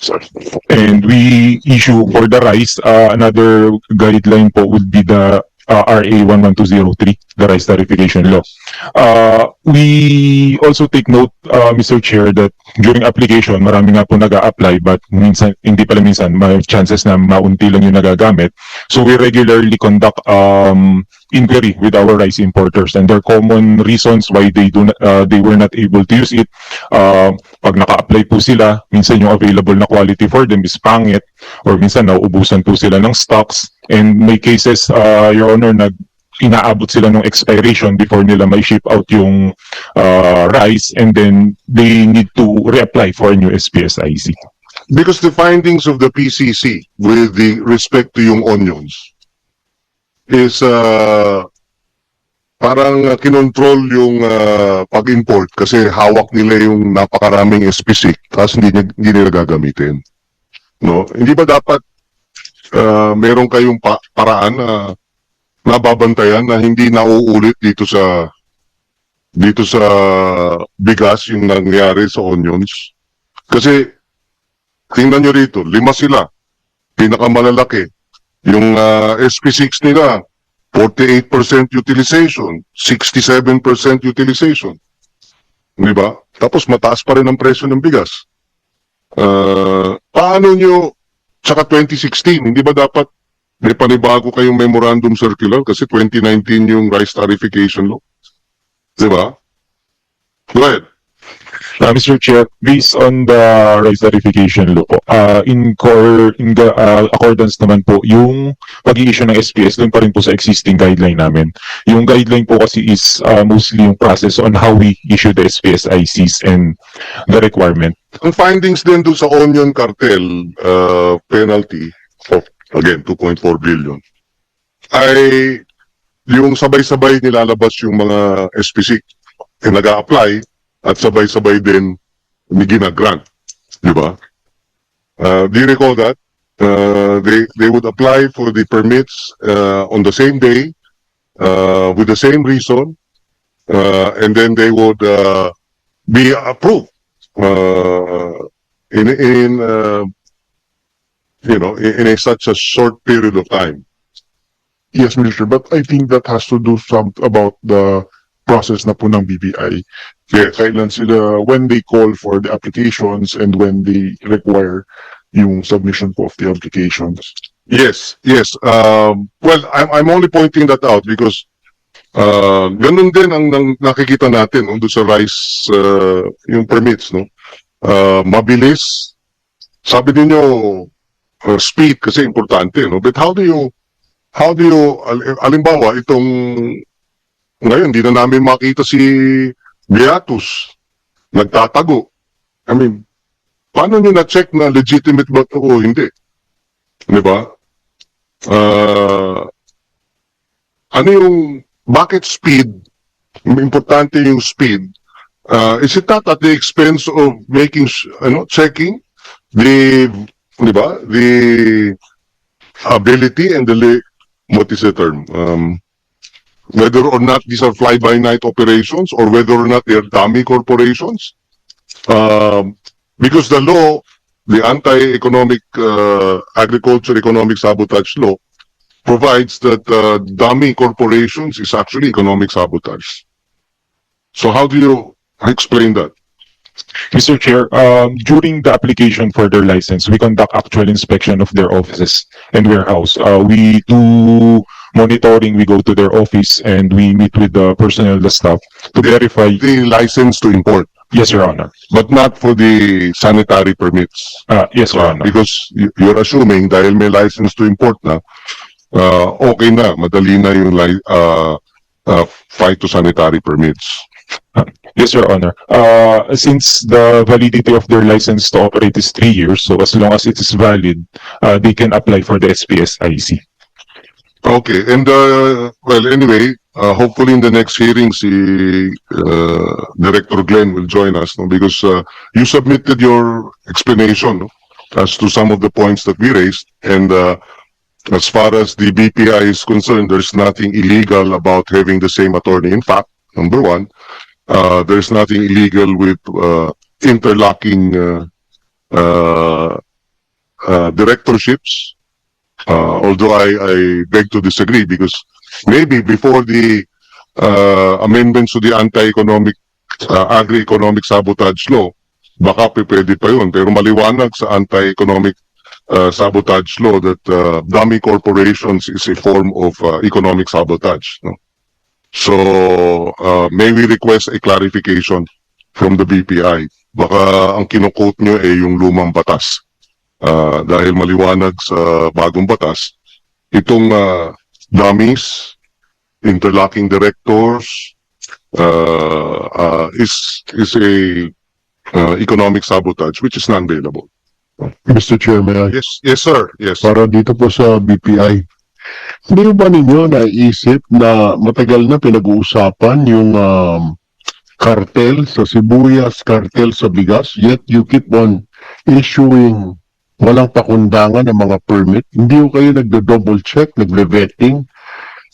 sir. And we issue for the rice, uh, another guideline po would be the uh, RA 11203, the rice tarification law. Uh, we also take note, uh, Mr. Chair, that during application, marami nga po nag apply but minsan, hindi pala minsan, may chances na maunti lang yung nagagamit. So we regularly conduct um, inquiry with our rice importers and their common reasons why they do not, uh, they were not able to use it. Uh, pag naka-apply po sila, minsan yung available na quality for them is pangit or minsan nauubusan po sila ng stocks and may cases, uh, Your Honor, nag inaabot sila ng expiration before nila may ship out yung uh, rice and then they need to reapply for a new SPSIC. Because the findings of the PCC with the respect to yung onions is uh, parang uh, kinontrol yung uh, pag-import kasi hawak nila yung napakaraming SPC tapos hindi, hindi nila gagamitin. No? Hindi ba dapat uh, meron kayong pa- paraan na nababantayan na hindi nauulit dito sa dito sa bigas yung nangyari sa onions? Kasi tingnan nyo rito, lima sila. Pinakamalalaki. Yung ah, SP6 nila, 48% utilization, 67% utilization. Di ba? Tapos mataas pa rin ang presyo ng bigas. Ah, paano nyo, tsaka 2016, hindi ba dapat may panibago kayong memorandum circular kasi 2019 yung rice tarification law? Di ba? Go ahead. Uh, Mr. Chair, based on the rice tarification law po, uh, in core, in the, uh, accordance naman po, yung pag-i-issue ng SPS, doon pa rin po sa existing guideline namin. Yung guideline po kasi is uh, mostly yung process on how we issue the SPS ICs and the requirement. Ang findings din doon sa onion cartel uh, penalty of, again, 2.4 billion, ay yung sabay-sabay nilalabas yung mga SPC na nag-a-apply at sabay-sabay din ni ginagrant. Di ba? Uh, do you recall that? Uh, they, they would apply for the permits uh, on the same day uh, with the same reason uh, and then they would uh, be approved uh, in in uh, you know in, in a such a short period of time. Yes, Minister, but I think that has to do some about the process na po ng BBI. Yes. Kailan sila, when they call for the applications and when they require yung submission po of the applications. Yes, yes. Um, well, I'm I'm only pointing that out because uh, ganun din ang, nang nakikita natin no, doon sa rice uh, yung permits, no. Uh, mabilis. Sabi niyo uh, speed kasi importante, no. But how do you how do you al- alimbawa itong ngayon hindi na namin makita si Beatus nagtatago. I mean, paano niyo na-check na legitimate ba ito o hindi? Di ba? Ah, ano yung, bakit speed? Importante yung speed. Ah, is it not at the expense of making, ano, checking the, di ba, the ability and the, what is the term? Um, whether or not these are fly-by-night operations or whether or not they're dummy corporations. Um, because the law the anti-economic uh, agriculture economic sabotage law provides that uh, dummy corporations is actually economic sabotage. So how do you explain that? Mr. Chair, um, during the application for their license, we conduct actual inspection of their offices and warehouse. Uh, we do monitoring, we go to their office and we meet with the personnel, the staff to verify. The license to import, Yes, Your Honor. but not for the sanitary permits. Uh, yes, Your Honor. Because you- you're assuming dahil may license to import na, uh, okay na, madali na yung li- uh, uh, phytosanitary permits. Yes, Your Honor. Uh, since the validity of their license to operate is three years, so as long as it is valid, uh, they can apply for the SPS IC. Okay, and uh, well, anyway, uh, hopefully in the next hearing, si uh, Director Glenn will join us, no? because uh, you submitted your explanation no? as to some of the points that we raised, and uh, as far as the BPI is concerned, there's nothing illegal about having the same attorney. In fact, number one, uh, there's nothing illegal with uh, interlocking uh, uh, uh, directorships. Uh, although I, I beg to disagree because maybe before the uh, amendments to the anti-economic, uh, agri-economic sabotage law, baka pwede pa yun. Pero maliwanag sa anti-economic uh, sabotage law that uh, dummy corporations is a form of uh, economic sabotage. No? So, uh, may we request a clarification from the BPI? Baka ang kinukote nyo ay yung lumang batas. Uh, dahil maliwanag sa bagong batas, itong uh, dummies, interlocking directors, uh, uh, is is a uh, economic sabotage which is non-bailable. Mr. Chair, may I? Yes, yes sir. Yes. Para dito po sa BPI. Hindi ba ninyo naisip na matagal na pinag-uusapan yung um, cartel sa sibuyas, cartel sa bigas, yet you keep on issuing walang pakundangan ng mga permit. Hindi ko kayo nagdo-double check, nagbe-vetting.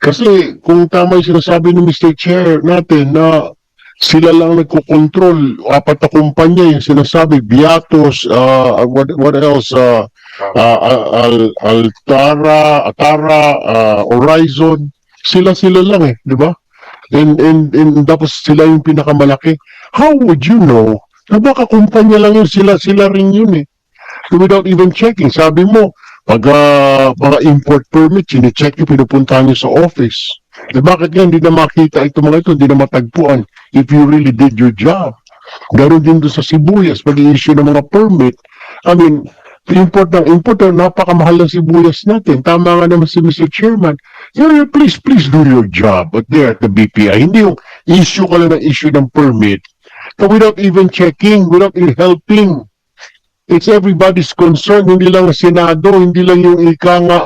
Kasi kung tama yung sinasabi ni Mr. Chair natin na sila lang nagko-control, apat na kumpanya yung sinasabi, Biatos, uh, what, what else, uh, uh, Al, Altara, Atara, uh, Horizon, sila-sila lang eh, di ba? And, and, and tapos sila yung pinakamalaki. How would you know na baka kumpanya lang yun, sila-sila rin yun eh. Without even checking. Sabi mo, pag uh, import permit, sine-check yung pinupuntahan nyo sa office. Eh bakit nga hindi na makita ito mga ito, hindi na matagpuan if you really did your job. Ganon din doon sa sibuyas, pag i-issue ng mga permit. I mean, import ng import, napakamahal ng sibuyas natin. Tama nga naman si Mr. Chairman. You know, please, please do your job but there at the BPI. Hindi yung issue ka lang ng issue ng permit but without even checking, without even helping. It's everybody's concern, hindi lang ang Senado, hindi lang yung ika nga,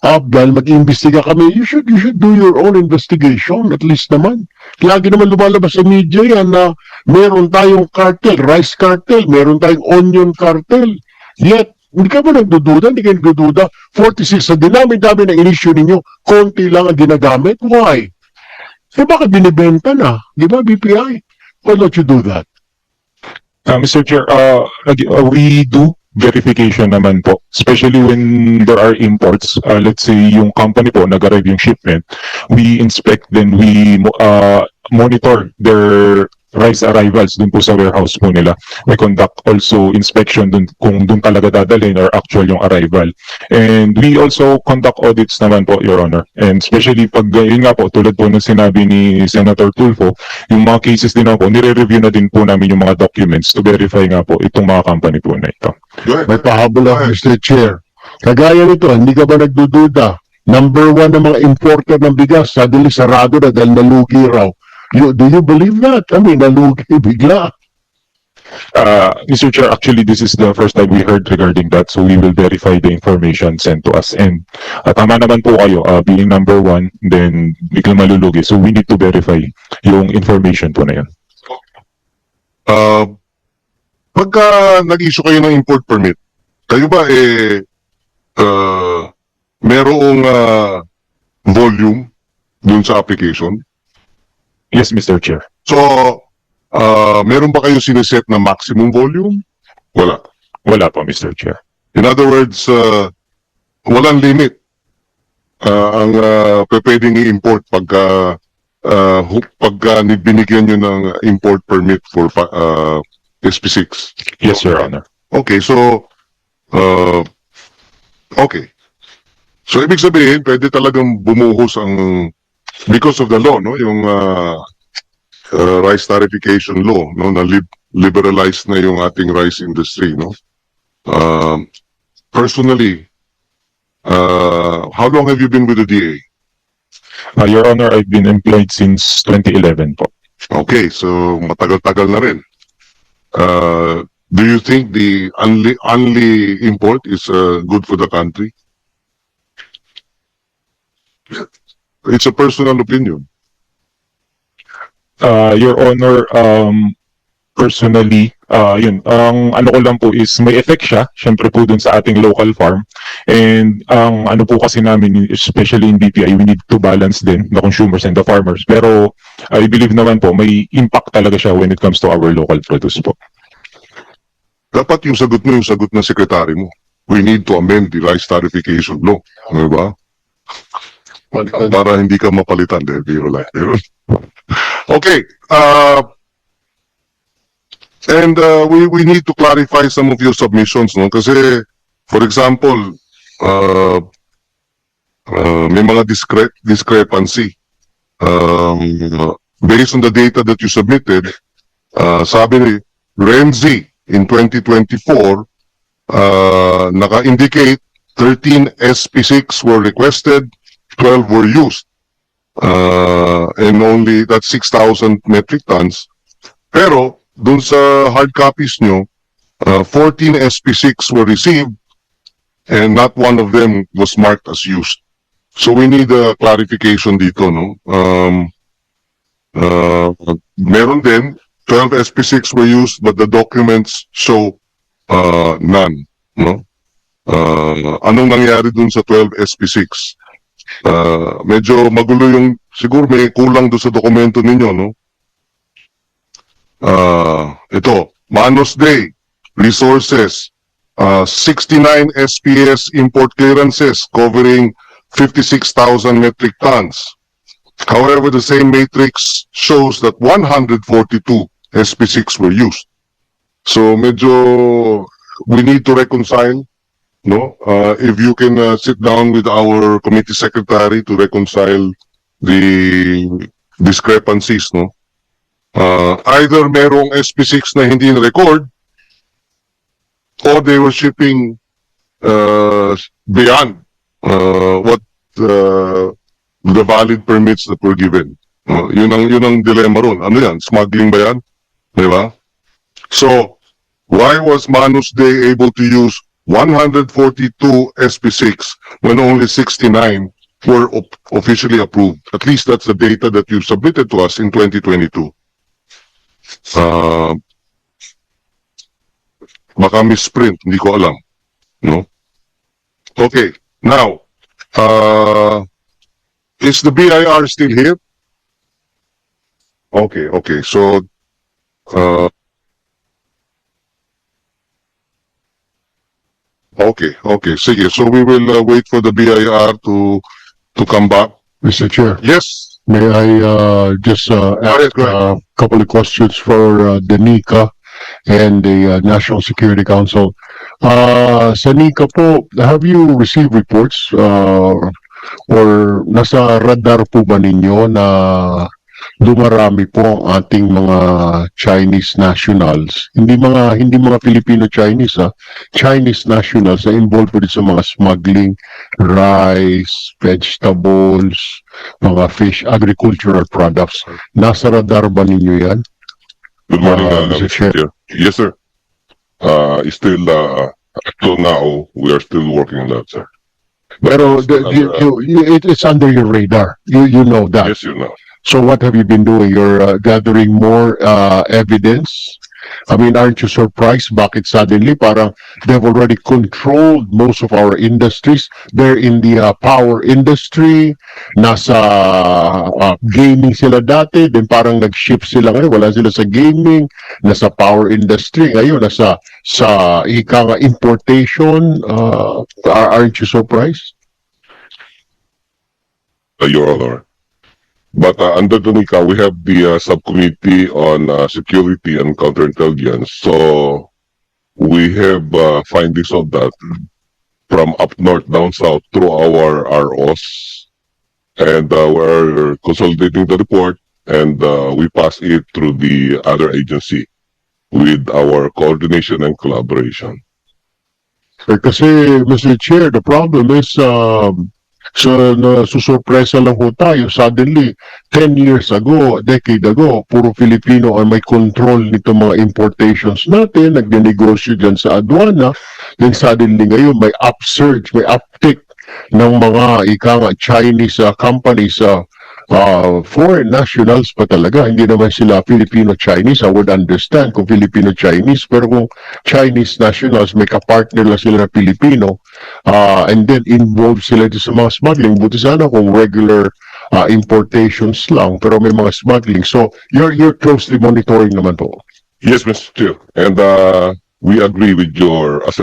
ah, dahil mag-iimbestiga kami, you should, you should do your own investigation, at least naman. Lagi naman lumalabas sa media yan na meron tayong cartel, rice cartel, meron tayong onion cartel. Yet, hindi ka ba nagdududa? Hindi ka nagdududa? 46 sa dinami-dami na in-issue ninyo, konti lang ang ginagamit. Why? Eh bakit binibenta na? Di ba, BPI? Why don't you do that? Uh, Mr. Chair, uh, uh, we do verification naman po, especially when there are imports. Uh, let's say yung company po nag-arrive yung shipment, we inspect then we uh, monitor their rice arrivals dun po sa warehouse po nila. We conduct also inspection dun kung dun talaga dadalhin or actual yung arrival. And we also conduct audits naman po, Your Honor. And especially pag, yun nga po, tulad po ng sinabi ni Senator Tulfo, yung mga cases din po, nire-review na din po namin yung mga documents to verify nga po itong mga company po na ito. May pahabol ako, Mr. Chair. Kagaya nito, hindi ka ba nagdududa? Number one ng mga importer ng bigas, suddenly sarado na dahil nalugi raw. You, do you believe that? I mean, nalugi bigla. Uh, Mr. Chair, actually, this is the first time we heard regarding that, so we will verify the information sent to us. And uh, tama naman po kayo, uh, being number one, then biglang malulugi. So we need to verify yung information po na yun. Uh, pagka nag-issue kayo ng import permit, kayo ba eh uh, merong uh, volume dun sa application? Yes, Mr. Chair. So, uh, meron ba kayo sineset na maximum volume? Wala. Wala po, Mr. Chair. In other words, uh, walang limit uh, ang uh, pwedeng i-import pagka uh, hu- pagka ni- binigyan nyo ng import permit for uh, SP6. Yes, Your Honor. Okay, so, uh, okay. So, ibig sabihin, pwede talagang bumuhos ang, because of the law, no, yung uh, uh, rice tarification law, no, na lib- liberalize na yung ating rice industry, no. Um, personally, uh, how long have you been with the DA? Uh, Your Honor, I've been employed since 2011 po. Okay, so matagal-tagal na rin. Uh, do you think the only only import is uh, good for the country? It's a personal opinion. Uh, Your Honor, um, personally, uh, yun, ang ano ko lang po is may effect siya, syempre po dun sa ating local farm. And ang ano po kasi namin, especially in BPI, we need to balance din the consumers and the farmers. Pero I believe naman po, may impact talaga siya when it comes to our local produce po. Dapat yung sagot mo yung sagot ng sekretary mo. we need to amend the rice tarification law. Di ba? Para hindi ka mapalitan. Di, biro lang. Okay. Uh, and uh, we, we need to clarify some of your submissions. No? Kasi, for example, uh, uh, may mga discre discrepancy. Um, based on the data that you submitted, uh, sabi ni Renzi in 2024, uh, naka-indicate 13 SP6 were requested, 12 were used. Uh, and only that 6,000 metric tons. Pero, dun sa hard copies nyo, uh, 14 SP6 were received and not one of them was marked as used. So we need a clarification dito, no? Um, uh, meron din, 12 SP6 were used, but the documents show uh, none, no? Uh, anong nangyari dun sa 12 SP6? Uh, medyo magulo yung, siguro may kulang doon sa dokumento ninyo, no? Uh, ito, Manos Day, Resources, uh, 69 SPS import clearances covering 56,000 metric tons. However, the same matrix shows that 142 SP6 were used. So medyo we need to reconcile, no? Uh, if you can uh, sit down with our committee secretary to reconcile the discrepancies, no? Uh, either merong SP6 na hindi na-record or they were shipping uh, beyond uh, what uh, the valid permits that were given. Uh, yun ang yun ang dilemma ron. Ano yan? Smuggling ba yan? Di ba? So, why was Manus Day able to use 142 SP6 when only 69 were op- officially approved? At least that's the data that you submitted to us in 2022. Uh, misprint, hindi ko alam. No? Okay, now, uh, is the BIR still here? Okay, okay, so, uh, okay, okay, sige, so we will uh, wait for the BIR to, to come back. Mr. Chair, Yes, may I uh, just uh, ahead, ask go ahead. a couple of questions for uh, the and the uh, National Security Council. Uh, sa po, have you received reports uh, or nasa radar po ba ninyo na dumarami po ang ating mga Chinese nationals, hindi mga hindi mga Filipino-Chinese ah, Chinese nationals na involved po sa mga smuggling, rice, vegetables, mga fish, agricultural products. Nasa radar ba ninyo yan? Good morning, Uh, uh, Mr. Chair. Yes, sir. Uh, still, uh, till now, we are still working on that, sir. Pero the, you, you- you- it, it's under your radar. You, you know that. Yes, you know. So what have you been doing? You're uh, gathering more uh, evidence? I mean, aren't you surprised? Bakit suddenly parang they've already controlled most of our industries? They're in the uh, power industry, nasa uh, gaming sila dati, then parang nag-shift sila ngayon, wala sila sa gaming, nasa power industry, ngayon nasa sa ika nga importation, uh, are- aren't you surprised? Uh, Your Honor. But uh, under the NICA, we have the uh, subcommittee on uh, security and counterintelligence. So we have uh, findings of that from up north, down south through our ROs. And uh, we're consolidating the report and uh, we pass it through the other agency with our coordination and collaboration. Eh, Kasi, Mr. Chair, the problem is, um, so, na, susurpresa lang ho tayo. Suddenly, 10 years ago, decade ago, puro Filipino ang may control nito mga importations natin, nagnenegosyo dyan sa aduana. Then suddenly ngayon, may upsurge, may uptick ng mga ika nga Chinese uh, companies uh, uh, foreign nationals pa talaga. Hindi naman sila Filipino-Chinese. I would understand kung Filipino-Chinese. Pero kung Chinese nationals, may kapartner lang sila na Pilipino, uh, and then involved sila sa mga smuggling. Buti sana kung regular uh, importations lang, pero may mga smuggling. So, you're, you're closely monitoring naman po. Yes, Mr. Chair. And uh, we agree with your assessment